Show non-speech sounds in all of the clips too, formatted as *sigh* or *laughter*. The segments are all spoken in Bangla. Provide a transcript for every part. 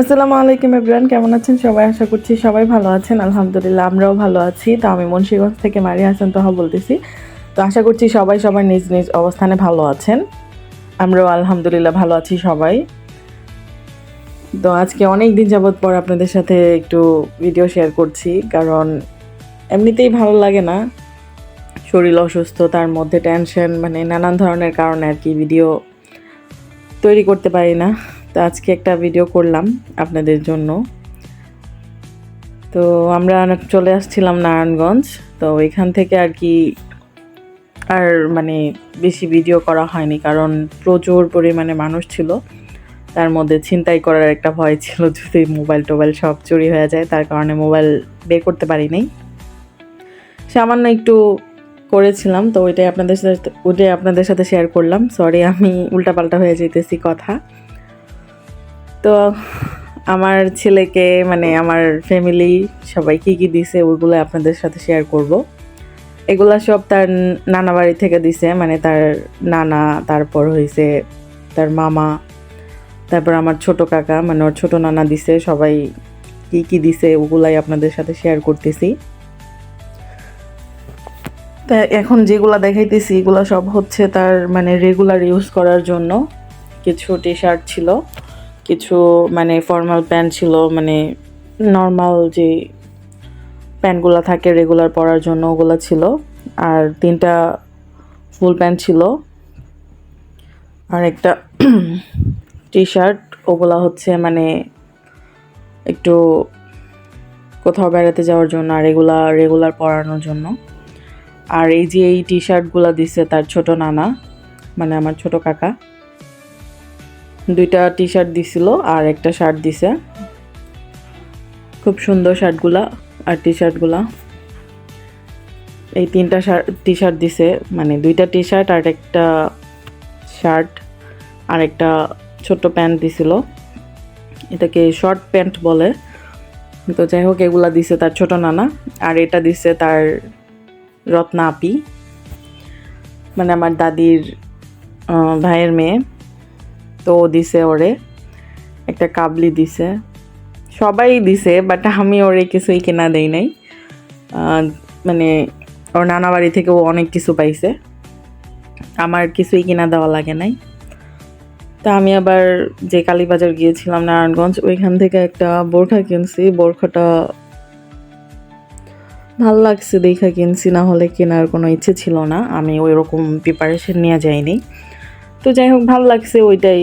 আসসালামু আলাইকুম এভরিওয়ান, কেমন আছেন সবাই? আশা করছি সবাই ভালো আছেন। আলহামদুলিল্লাহ, আমরাও ভালো আছি। তো আমি মুন্সিগঞ্জ থেকে মারিয়া হাসান তোহা বলতেছি। তো আশা করছি সবাই সবার নিজ নিজ অবস্থানে ভালো আছেন। আমরাও আলহামদুলিল্লাহ ভালো আছি সবাই। তো আজকে অনেক দিন যাবৎ পর আপনাদের সাথে একটু ভিডিও শেয়ার করছি, কারণ এমনিতেই ভালো লাগে না। শরীর অসুস্থ, তার মধ্যে টেনশন মানে নানান ধরনের কারণে আর কি ভিডিও তৈরি করতে পারি না। তো আজকে একটা ভিডিও করলাম আপনাদের জন্য। তো আমরা চলে আসছিলাম নারায়ণগঞ্জ, তো এখান থেকে আর কি আর মানে বেশি ভিডিও করা হয়নি কারণ প্রচুর পরিমাণে মানুষ ছিল। তার মধ্যে ছিনতাই করার একটা ভয় ছিল যদি মোবাইল টোবাইল সব চুরি হয়ে যায়, তার কারণে মোবাইল বের করতে পারি নাই। সামান্য একটু করেছিলাম, তো ওইটাই আপনাদের সাথে, ওইটাই আপনাদের সাথে শেয়ার করলাম। সরি আমি উল্টাপাল্টা হয়ে যেতেছি কথা। তো আমার ছেলেকে মানে আমার ফ্যামিলি সবাই কী কী দিছে ওইগুলো আপনাদের সাথে শেয়ার করব। এগুলা সব তার নানা বাড়ি থেকে দিছে মানে তার নানা, তারপর হয়েছে তার মামা, তারপর আমার ছোট কাকা মানে ওর ছোট নানা দিছে, সবাই কী কী দিছে ওগুলাই আপনাদের সাথে শেয়ার করতেছি। তা এখন যেগুলা দেখাইতেছি, এগুলো সব হচ্ছে তার মানে রেগুলার ইউজ করার জন্য, কিছু টি শার্ট ছিল। কিছু মানে ফর্মাল প্যান্ট ছিল মানে নর্মাল যে প্যান্টগুলো থাকে রেগুলার পরার জন্য ওগুলো ছিল। আর তিনটা ফুল প্যান্ট ছিল। আর একটা *clears throat* টি শার্ট ওগুলা হচ্ছে মানে একটু কোথাও বেড়াতে যাওয়ার জন্য, আর এগুলা রেগুলার পরানোর জন্য। আর এই যে এই টি শার্টগুলো দিছে তার ছোট নানা মানে আমার ছোট কাকা দুইটা টি শার্ট দিছিল আর একটা শার্ট দিছে। খুব সুন্দর শার্টগুলা আর টি শার্টগুলা এই তিনটা শার্ট টি শার্ট দিছে মানে দুইটা টি শার্ট আর একটা শার্ট আর একটা ছোট্ট প্যান্ট দিছিল। এটাকে শর্ট প্যান্ট বলে। তো যাই হোক, এগুলা দিছে তার ছোট নানা আর এটা দিছে তার রত্না আপি। মানে আমার দাদির ভাইয়ের মেয়ে। তো দিছে ওরে, একটা কাবলি দিছে। সবাই দিছে বাট আমি ওরে কিছুই কেনা দেই নাই। মানে ওর নানা বাড়ি থেকে ও অনেক কিছু পাইছে। আমার কিছুই কিনা দেওয়া লাগে নাই। তা আমি আবার যে কালীবাজার গিয়েছিলাম নারায়ণগঞ্জ, ওইখান থেকে একটা বোরখা কিনছি। বোরখাটা ভালো লাগছে দেখা কিনছি, না হলে কেনার কোনো ইচ্ছে ছিল না। আমি ওই রকম প্রিপারেশন নিয়ে যাইনি। তো যাই হোক ভালো লাগছে ওইটাই।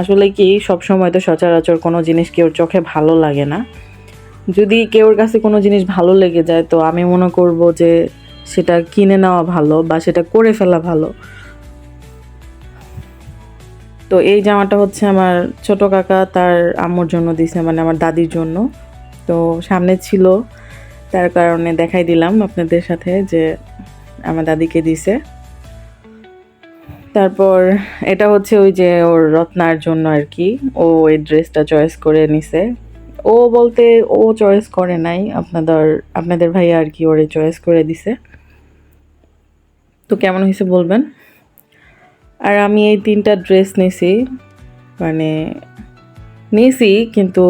আসলে কি সব সময় তো সচরাচর কোনো জিনিস কেউর চোখে ভালো লাগে না। যদি কেউর কাছে কোনো জিনিস ভালো লেগে যায়, তো আমি মনে করব যে সেটা কিনে নেওয়া ভালো বা সেটা করে ফেলা ভালো। তো এই জামাটা হচ্ছে আমার ছোট কাকা তার আম্মুর জন্য দিছে মানে আমার দাদির জন্য। তো সামনে ছিল, তার কারণে দেখাই দিলাম আপনাদের সাথে যে আমার দাদিকে দিছে। তারপর এটা হচ্ছে ওই যে ওর রত্নার জন্য আর কি। ও এই ড্রেসটা চয়েস করে নিছে। ও বলতে ও চয়েস করে নাই, আপনাদের আপনাদের ভাইয়া আর কি ওরে চয়েস করে দিছে। তো কেমন হয়েছে বলবেন? আর আমি এই তিনটা ড্রেস নিছি মানে নিয়েছি কিন্তু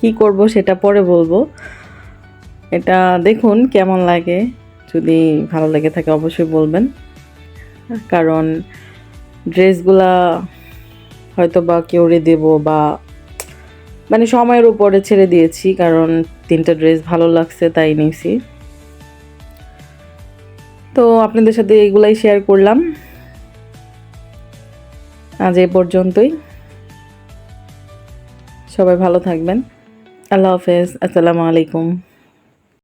কি করব সেটা পরে বলব। এটা দেখুন কেমন লাগে, যদি ভালো লেগে থাকে অবশ্যই বলবেন। কারণ ড্রেসগুলা হয়তো বা কেউরে দেব বা মানে সময়ের উপরে ছেড়ে দিয়েছি, কারণ তিনটা ড্রেস ভালো লাগছে, তাই নিয়েছি। তো আপনাদের সাথে এগুলাই শেয়ার করলাম। আজ এ পর্যন্তই। সবাই ভালো থাকবেন। আল্লাহ হাফেজ। আসসালামু আলাইকুম।